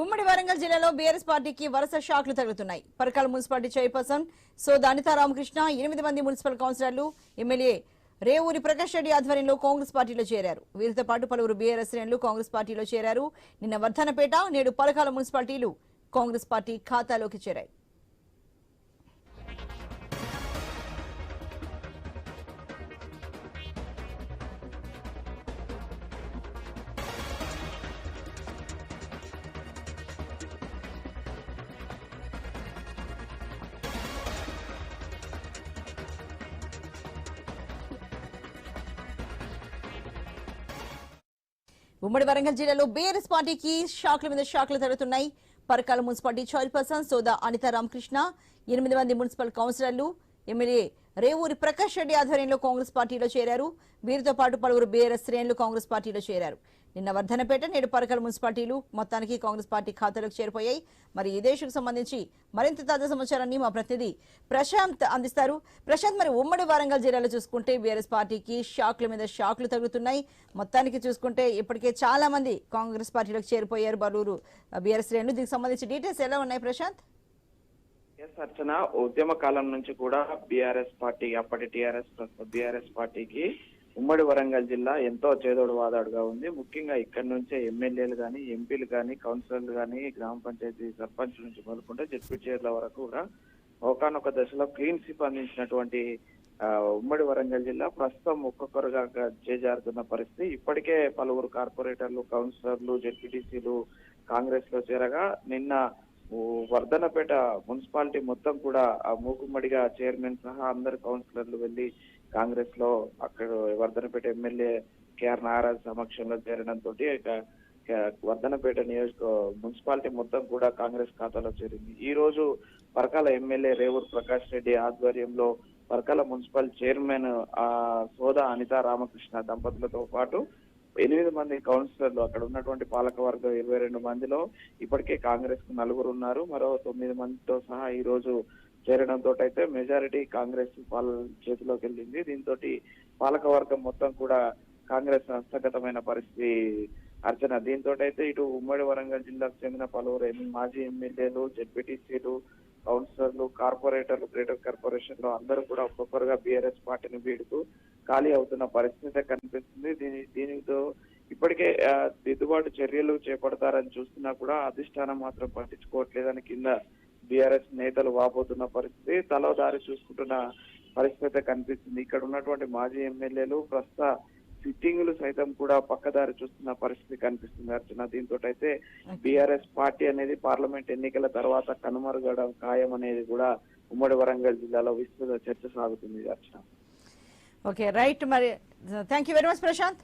ఉమ్మడి వరంగల్ జిల్లాలో బీఆర్ఎస్ పార్టీకి వరుస షాక్లు తగులుతున్నాయి పరకాల మున్సిపాలిటీ చైర్పర్సన్ సో దానితా రామకృష్ణ ఎనిమిది మంది మున్సిపల్ కౌన్సిలర్లు ఎమ్మెల్యే రేవూరి ప్రకాష్ రెడ్డి ఆధ్వర్యంలో కాంగ్రెస్ పార్టీలో చేరారు. వీరితో పాటు పలువురు బీఆర్ఎస్ శ్రేణులు కాంగ్రెస్ పార్టీలో చేరారు. నిన్న వర్ధనపేట నేడు పరకాల మున్సిపాలిటీలు కాంగ్రెస్ పార్టీ ఖాతాలోకి చేరాయి. ఉమ్మడి వరంగల్ జిల్లాలో బీఆర్ఎస్ పార్టీకి షాక్ల మీద షాక్లు జరుగుతున్నాయి పరకాల మున్సిపాలిటీ చైర్పర్సన్ సోదా అనిత రామకృష్ణ ఎనిమిది మంది మున్సిపల్ కౌన్సిలర్లు ఎమ్మెల్యే రేవూరి ప్రకాష్ రెడ్డి ఆధ్వర్యంలో కాంగ్రెస్ పార్టీలో చేరారు. వీరితో పాటు పలువురు బీఆర్ఎస్ శ్రేణులు కాంగ్రెస్ పార్టీలో చేరారు. నిన్న వర్ధనపేట నేడు పరకాల మున్సిపాలిటీలు మొత్తానికి కాంగ్రెస్ పార్టీ ఖాతాలోకి చేరిపోయాయి. మరి ఈ దేశకు సంబంధించి మరింత తాజా సమాచారాన్ని మా ప్రతినిధి ప్రశాంత్ అందిస్తారు. ప్రశాంత్ మరి ఉమ్మడి వరంగల్ జిల్లాలో చూసుకుంటే బీఆర్ఎస్ పార్టీకి షాక్ల మీద షాక్లు తగులుతున్నాయి. మొత్తానికి చూసుకుంటే ఇప్పటికే చాలా మంది కాంగ్రెస్ పార్టీలోకి చేరిపోయారు బలూరు. బీఆర్ఎస్ శ్రేణులు దీనికి సంబంధించి డీటెయిల్స్ ఎలా ఉన్నాయి ప్రశాంత్? ఎస్ అర్చన ఉద్యమ కాలం నుంచి కూడా బీఆర్ఎస్ పార్టీ అప్పటి టీఆర్ఎస్ బీఆర్ఎస్ పార్టీకి ఉమ్మడి వరంగల్ జిల్లా ఎంతో చేదోడు వాదాడుగా ఉంది. ముఖ్యంగా ఇక్కడ నుంచే ఎమ్మెల్యేలు కానీ ఎంపీలు కానీ కౌన్సిలర్లు కానీ గ్రామ పంచాయతీ సర్పంచ్ నుంచి మొదలుకుంటే జడ్పీ చైర్ల వరకు కూడా ఒకనొక దశలో క్లీన్ స్వీప్ అందించినటువంటి ఉమ్మడి వరంగల్ జిల్లా ప్రస్తుతం ఒక్కొక్కరుగా చేజారుతున్న పరిస్థితి. ఇప్పటికే పలువురు కార్పొరేటర్లు కౌన్సిలర్లు జడ్పీటీసీలు కాంగ్రెస్లో చేరగా నిన్న వర్ధనపేట మున్సిపాలిటీ మొత్తం కూడా ఆ మూకుమ్మడిగా చైర్మన్ సహా అందరు కౌన్సిలర్లు వెళ్ళి కాంగ్రెస్లో అక్కడ వర్ధనపేట ఎమ్మెల్యే కేఆర్ నాగరాజ్ సమక్షంలో చేరడంతో వర్ధనపేట నియోజక మున్సిపాలిటీ మొత్తం కూడా కాంగ్రెస్ ఖాతాలో చేరింది. ఈ రోజు పరకాల ఎమ్మెల్యే రేవూర్ ప్రకాష్ రెడ్డి ఆధ్వర్యంలో పరకాల మున్సిపల్ చైర్మన్ ఆ సోదా అనితా రామకృష్ణ దంపతులతో పాటు ఎనిమిది మంది కౌన్సిలర్లు అక్కడ ఉన్నటువంటి పాలక వర్గం ఇరవై రెండు మందిలో ఇప్పటికే కాంగ్రెస్కు నలుగురు ఉన్నారు. మరో తొమ్మిది మందితో సహా ఈ రోజు చేరడంతో అయితే మెజారిటీ కాంగ్రెస్ వాళ్ళ చేతిలోకి వెళ్ళింది దీంతో పాలకవర్గం మొత్తం కూడా కాంగ్రెస్ హస్తగతమైన పరిస్థితి అర్చన. దీంతో అయితే ఇటు ఉమ్మడి వరంగల్ జిల్లాకు చెందిన పలువురు మాజీ ఎమ్మెల్యేలు జెడ్పీటీసీలు కౌన్సిలర్లు కార్పొరేటర్లు గ్రేటర్ కార్పొరేషన్లో అందరూ కూడా ఒక్కొక్కరుగా బీఆర్ఎస్ పార్టీని వీడుతూ ఖాళీ అవుతున్న పరిస్థితి కనిపిస్తుంది. దీని దీనితో ఇప్పటికే దిద్దుబాటు చర్యలు చేపడతారని చూస్తున్నా కూడా అధిష్టానం మాత్రం పట్టించుకోవట్లేదని కింద బీఆర్ఎస్ నేతలు వాపోతున్న పరిస్థితి తలో దారి చూసుకుంటున్న పరిస్థితి కనిపిస్తుంది. ఇక్కడ ఉన్నటువంటి మాజీ ఎమ్మెల్యేలు ప్రస్తుత సిట్టింగులు సైతం కూడా పక్కదారి చూస్తున్న పరిస్థితి కనిపిస్తుంది అర్చన దీంతో అయితే బీఆర్ఎస్ పార్టీ అనేది పార్లమెంట్ ఎన్నికల తర్వాత కనుమరుగడం ఖాయం అనేది కూడా ఉమ్మడి వరంగల్ జిల్లాలో విస్తృత చర్చ సాగుతుంది అర్చన ఓకే రైట్ మరి thank you very much Prashanth.